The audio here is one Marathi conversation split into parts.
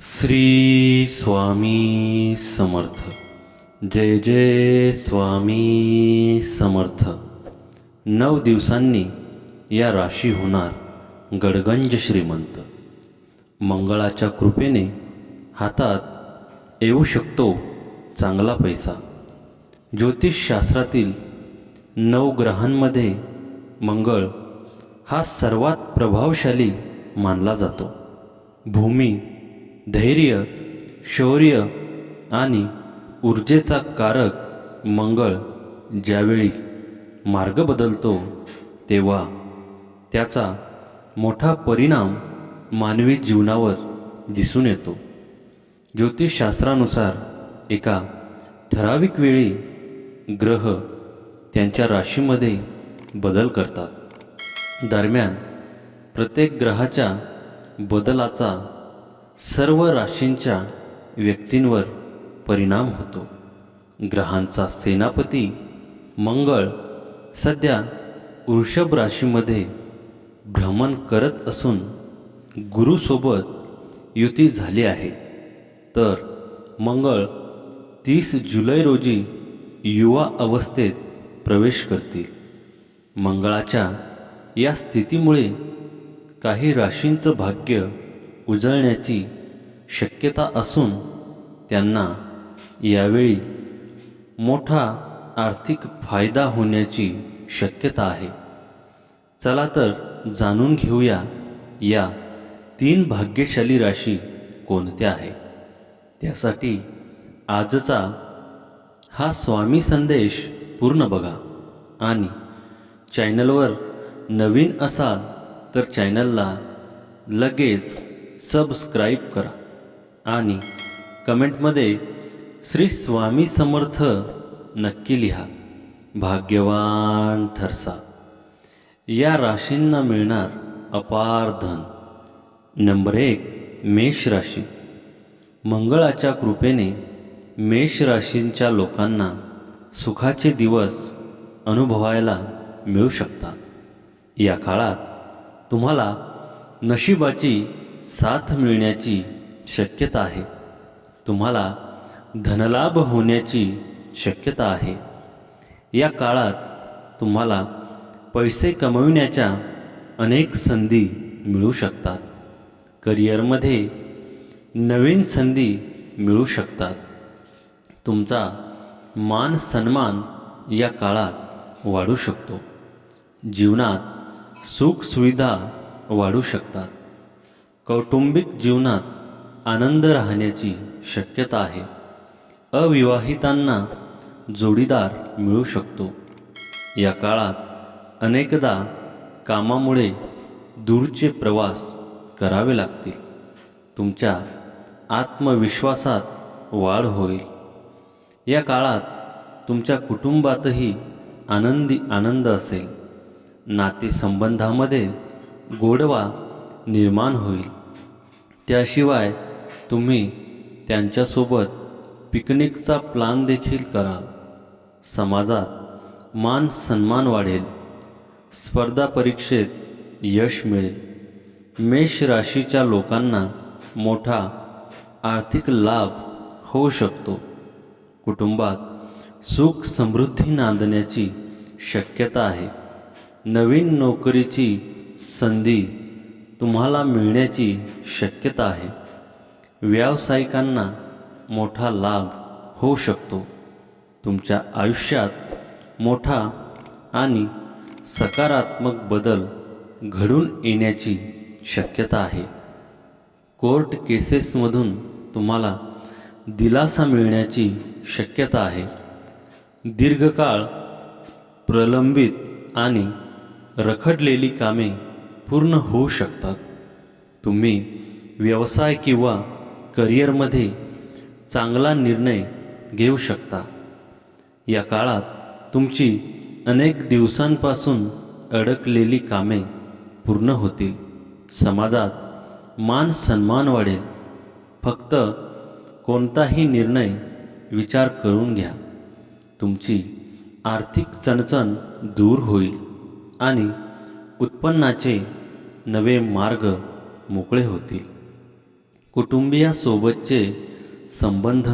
श्री स्वामी समर्थ. जय जय स्वामी समर्थ. नऊ दिवसांनी या राशी होणार गडगंज श्रीमंत. मंगळाच्या कृपेने हातात येऊ शकतो चांगला पैसा. ज्योतिषशास्त्रातील नऊ ग्रहांमध्ये मंगळ हा सर्वात प्रभावशाली मानला जातो. भूमी धैर्य शौर्य आणि ऊर्जेचा कारक मंगळ ज्यावेळी मार्ग बदलतो तेव्हा त्याचा मोठा परिणाम मानवी जीवनावर दिसून येतो. ज्योतिषशास्त्रानुसार एका ठराविक वेळी ग्रह त्यांच्या राशीमध्ये बदल करतात. दरम्यान प्रत्येक ग्रहाच्या बदलाचा सर्व राशींच्या व्यक्तींवर परिणाम होतो. ग्रहांचा सेनापती मंगळ सध्या वृषभ राशीमध्ये भ्रमण करत असून गुरुसोबत युती झाली आहे. तर मंगळ तीस जुलै रोजी युवा अवस्थेत प्रवेश करतील. मंगळाच्या या स्थितीमुळे काही राशींचं भाग्य उजळण्याची शक्यता असून त्यांना यावेळी मोठा आर्थिक फायदा होण्याची शक्यता आहे. चला तर जाणून घेऊया या तीन भाग्यशाली राशी कोणत्या आहे. त्यासाठी आजचा हा स्वामी संदेश पूर्ण बघा आणि चॅनलवर नवीन असाल तर चॅनलला लगेच सबस्क्राईब करा आणि कमेंटमध्ये श्री स्वामी समर्थ नक्की लिहा. भाग्यवान ठरसा. या राशींना मिळणार अपार धन. नंबर एक मेष राशी. मंगळाच्या कृपेने मेष राशींच्या लोकांना सुखाचे दिवस अनुभवायला मिळू शकतात. या काळात तुम्हाला नशिबाची साथ मिळण्याची शक्यता आहे. तुम्हाला धनलाभ होण्याची शक्यता आहे. या काळात तुम्हाला पैसे कमविण्याच्या अनेक संधी मिळू शकतात. करिअरमध्ये नवीन संधी मिळू शकतात. तुमचा मान सन्मान या काळात वाढू शकतो. जीवनात सुखसुविधा वाढू शकतात. कौटुंबिक जीवनात आनंद राहण्याची शक्यता आहे. अविवाहितांना जोडीदार मिळू शकतो. या काळात अनेकदा कामामुळे दूरचे प्रवास करावे लागतील. तुमच्या आत्मविश्वासात वाढ होईल. या काळात तुमच्या कुटुंबातही आनंदी आनंद असेल. नातेसंबंधामध्ये गोडवा निर्माण होईल. त्याशिवाय तुम्ही त्यांच्यासोबत पिकनिकचा प्लान देखील कराल. समाजात मान सन्मान वाढेल. स्पर्धा परीक्षेत यश मिळेल. मेष राशीच्या लोकांना मोठा आर्थिक लाभ होऊ शकतो. कुटुंबात सुख समृद्धी नांदण्याची शक्यता आहे. नवीन नोकरीची संधी तुम्हाला मिळण्याची शक्यता आहे. व्यावसायिकांना मोठा लाभ होऊ शकतो. तुमच्या आयुष्यात मोठा आणि सकारात्मक बदल घडून येण्याची शक्यता आहे. कोर्ट केसेसमधून तुम्हाला दिलासा मिळण्याची शक्यता आहे. दीर्घकाळ प्रलंबित आणि रखडलेली कामे पूर्ण होऊ शकतात. तुम्ही व्यवसाय किंवा करिअरमध्ये चांगला निर्णय घेऊ शकता. या काळात तुमची अनेक दिवसांपासून अडकलेली कामे पूर्ण होतील. समाजात मान सन्मान वाढेल. फक्त कोणताही निर्णय विचार करून घ्या. तुमची आर्थिक चणचण दूर होईल आणि उत्पन्नाचे नवे मार्ग मोकळे होतील. कुटुंबियासोबतचे संबंध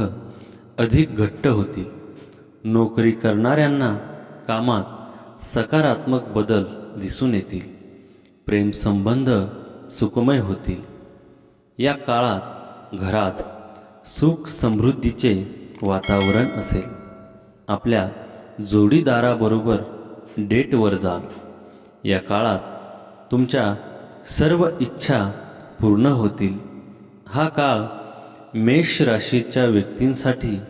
अधिक घट्ट होतील. नोकरी करणाऱ्यांना कामात सकारात्मक बदल दिसून येतील. प्रेमसंबंध सुखमय होतील. या काळात घरात सुख समृद्धीचे वातावरण असेल. आपल्या जोडीदाराबरोबर डेटवर जा. या काळात तुमच्या सर्व इच्छा पूर्ण होतील. हा काळ मेष राशीच्या व्यक्तींसाठी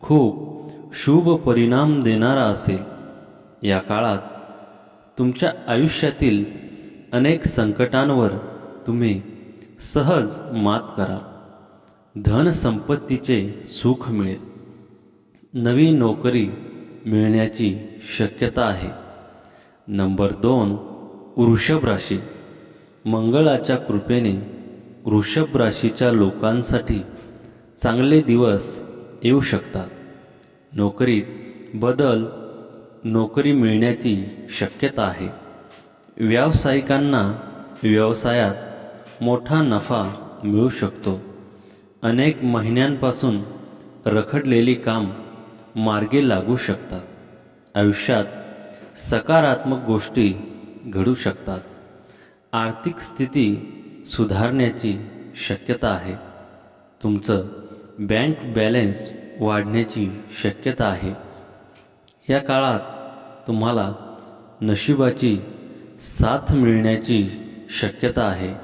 खूप शुभ परिणाम देणारा असेल. या काळात तुमच्या आयुष्यातील अनेक संकटांवर तुम्ही सहज मात करा. धनसंपत्तीचे सुख मिळेल. नवी नोकरी मिळण्याची शक्यता आहे. नंबर दोन वृषभ राशी. मंगळाच्या कृपेने वृषभ राशीच्या लोकांसाठी चांगले दिवस येऊ शकतात. नोकरीत बदल नोकरी मिळण्याची शक्यता आहे. व्यावसायिकांना व्यवसायात मोठा नफा मिळू शकतो. अनेक महिन्यांपासून रखडलेली काम मार्गे लागू शकतात. आयुष्यात सकारात्मक गोष्टी घडू शकतात. आर्थिक स्थिती सुधारण्याची शक्यता आहे. तुमचं बँक बॅलन्स वाढण्याची शक्यता आहे. या काळात तुम्हाला नशिबाची साथ मिळण्याची शक्यता आहे.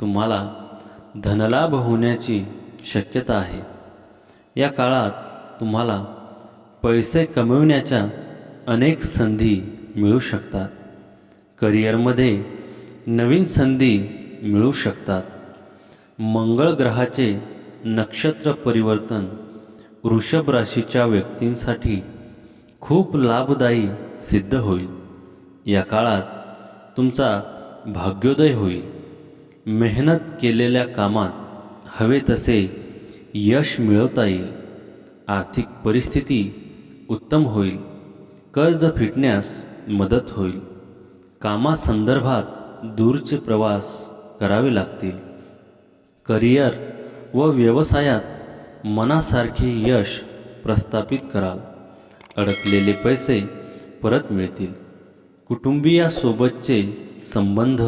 तुम्हाला धनलाभ होण्याची शक्यता आहे. या काळात तुम्हाला पैसे कमविण्याच्या अनेक संधी मिळू शकतात. करिअरमध्ये नवीन संधी मिळू शकतात. मंगळ ग्रहाचे नक्षत्र परिवर्तन वृषभ राशीच्या व्यक्तींसाठी खूप लाभदायी सिद्ध होईल. या काळात तुमचा भाग्योदय होईल. मेहनत केलेल्या कामात हवे तसे यश मिळवता येईल. आर्थिक परिस्थिती उत्तम होईल. कर्ज फिटण्यास मदत होईल. कामासंदर्भात दूरचे प्रवास करावे लागतील. करिअर व व्यवसायात मनासारखे यश प्रस्थापित कराल. अडकलेले पैसे परत मिळतील. कुटुंबियासोबतचे संबंध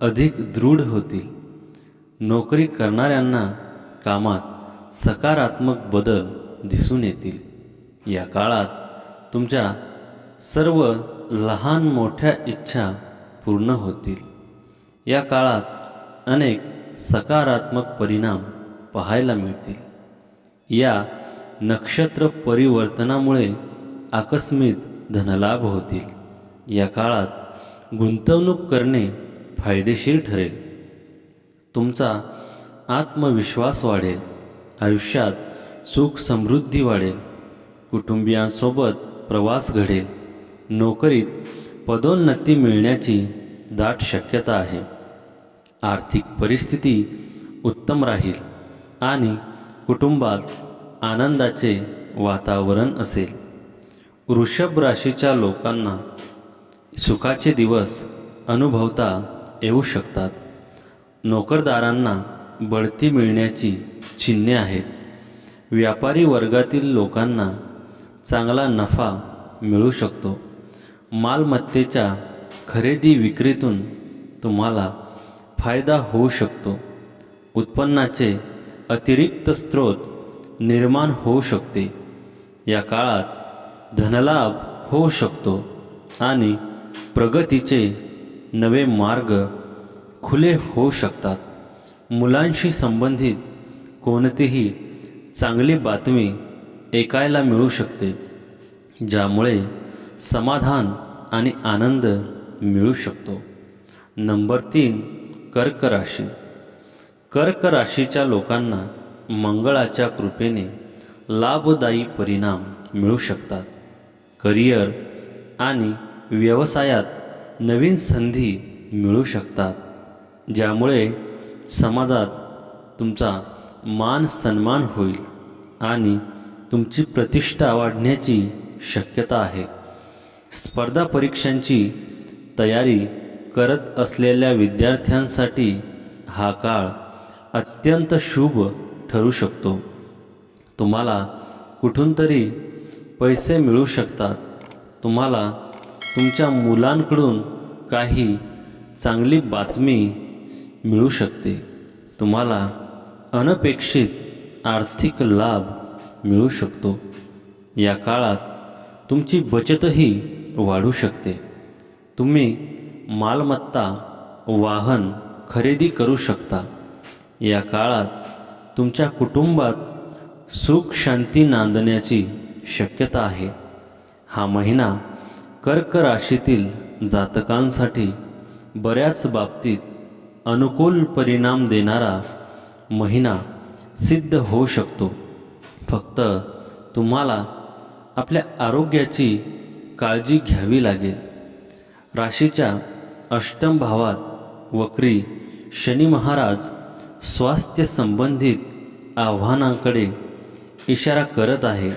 अधिक दृढ होतील. नोकरी करणाऱ्यांना कामात सकारात्मक बदल दिसून येतील. या काळात तुमच्या सर्व लहान मोठ्या इच्छा पूर्ण होतील. या काळात अनेक सकारात्मक परिणाम पाहायला मिळतील. या नक्षत्र परिवर्तनामुळे आकस्मिक धनलाभ होतील. या काळात गुंतवणूक करणे फायदेशीर ठरेल. तुमचा आत्मविश्वास वाढेल. आयुष्यात सुख समृद्धी वाढेल. कुटुंबियांसोबत प्रवास घडेल. नोकरीत पदोन्नती मिळण्याची दाट शक्यता आहे. आर्थिक परिस्थिती उत्तम राहील आणि कुटुंबात आनंदाचे वातावरण असेल. वृषभ राशीच्या लोकांना सुखाचे दिवस अनुभवता येऊ शकतात. नोकरदारांना बढती मिळण्याची चिन्हे आहेत. व्यापारी वर्गातील लोकांना चांगला नफा मिळू शकतो. मालमत्तेच्या खरेदी विक्रीतून तुम्हाला फायदा होऊ शकतो. उत्पन्नाचे अतिरिक्त स्रोत निर्माण होऊ शकते. या काळात धनलाभ होऊ शकतो आणि प्रगतीचे नवे मार्ग खुले होऊ शकतात. मुलांशी संबंधित कोणतीही चांगली बातमी ऐकायला मिळू शकते ज्यामुळे समाधान आणि आनंद मिळू शकतो. नंबर तीन कर्क राशी. कर्क राशीच्या लोकांना मंगळाच्या कृपेने लाभदायी परिणाम मिळू शकतात. करिअर आणि व्यवसायात नवीन संधी मिळू शकतात ज्यामुळे समाजात तुमचा मान सन्मान होईल आणि तुमची प्रतिष्ठा वाढण्याची शक्यता आहे. स्पर्धा परीक्षांची तयारी करत असलेल्या विद्यार्थ्यांसाठी हा काळ अत्यंत शुभ ठरू शकतो. तुम्हाला कुठून तरी पैसे मिळू शकतात. तुम्हाला तुमच्या मुलांकडून काही चांगली बातमी मिळू शकते. तुम्हाला अनपेक्षित आर्थिक लाभ मिळू शकतो. या काळात तुमची बचतही वाढू शकते. तुम्ही मालमत्ता वाहन खरेदी करू शकता. या काळात तुमच्या कुटुंबात सुख शांती नांदण्याची शक्यता आहे. हा महिना कर्क राशीतील जातकांसाठी बऱ्याच बाबतीत अनुकूल परिणाम देणारा महिना सिद्ध होऊ शकतो. फक्त तुम्हाला आपल्या आरोग्याची काळजी घ्यावी लागेल. राशीच्या अष्टम भावात वक्री शनी महाराज स्वास्थ्य संबंधित आव्हानांकडे इशारा करत आहे.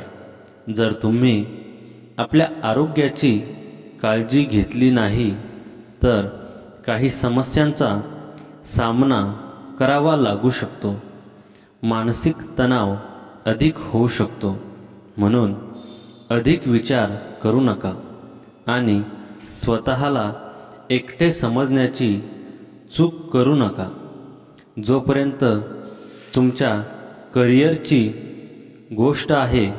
जर तुम्ही आपल्या आरोग्याची काळजी घेतली नाही तर काही समस्यांचा सामना करावा लागू शकतो. मानसिक तणाव अधिक होऊ शकतो. म्हणून अधिक विचार करू नका आणि स्वतःला एकटे समजण्याची चूक करू नका. जोपर्यंत तुमच्या करिअरची गोष्ट आहे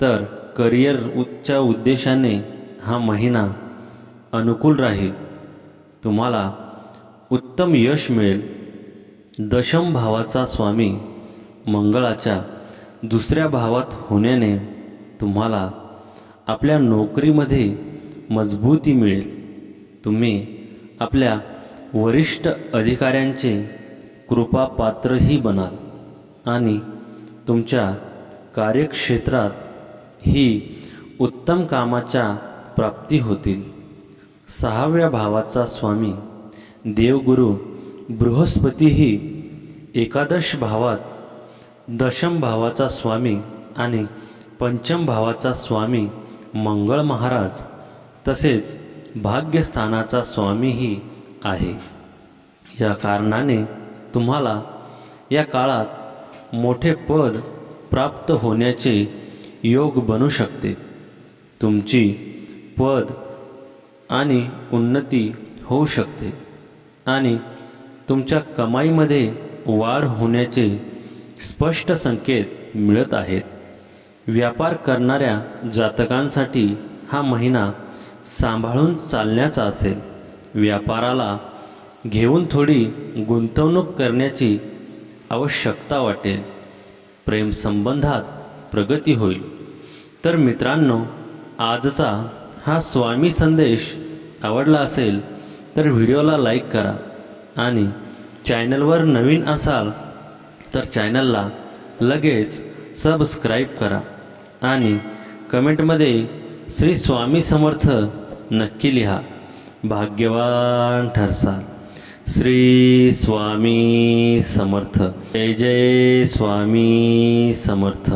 तर करिअर उच्च उद्देशाने हा महिना अनुकूल राहील. तुम्हाला उत्तम यश मिळेल. दशम भावाचा स्वामी मंगळाच्या दुसऱ्या भावात होण्याने तुम्हाला आपल्या नोकरीमध्ये मजबूती मिळेल. तुम्ही आपल्या वरिष्ठ अधिकाऱ्यांचे कृपापात्रही बनाल आणि तुमच्या कार्यक्षेत्रात ही उत्तम कामाच्या प्राप्ती होतील. सहाव्या भावाचा स्वामी देवगुरु बृहस्पतीही एकादश भावात दशम भावाचा स्वामी आणि पंचम भावाचा स्वामी मंगळ महाराज तसेच भाग्यस्थानाचा स्वामीही आहे. या कारणाने तुम्हाला या काळात मोठे पद प्राप्त होण्याचे योग बनू शकते. तुमची पद आणि उन्नती होऊ शकते आणि तुमच्या कमाईमध्ये वाढ होण्याचे स्पष्ट संकेत मिळत आहेत. व्यापार करणाऱ्या जातकांसाठी हा महिना सांभाळून चालण्याचा असेल. व्यापाराला घेऊन थोडी गुंतवणूक करण्याची आवश्यकता वाटेल. प्रेमसंबंधात प्रगती होईल. तर मित्रांनो आजचा हा स्वामी संदेश आवडला असेल तर व्हिडिओला लाईक करा आणि चॅनलवर नवीन असाल तर चॅनलला लगेच सबस्क्राईब करा आणि कमेंटमध्ये श्री स्वामी समर्थ नक्की लिहा. भाग्यवान ठरसाल श्री स्वामी समर्थ. जय जय स्वामी समर्थ.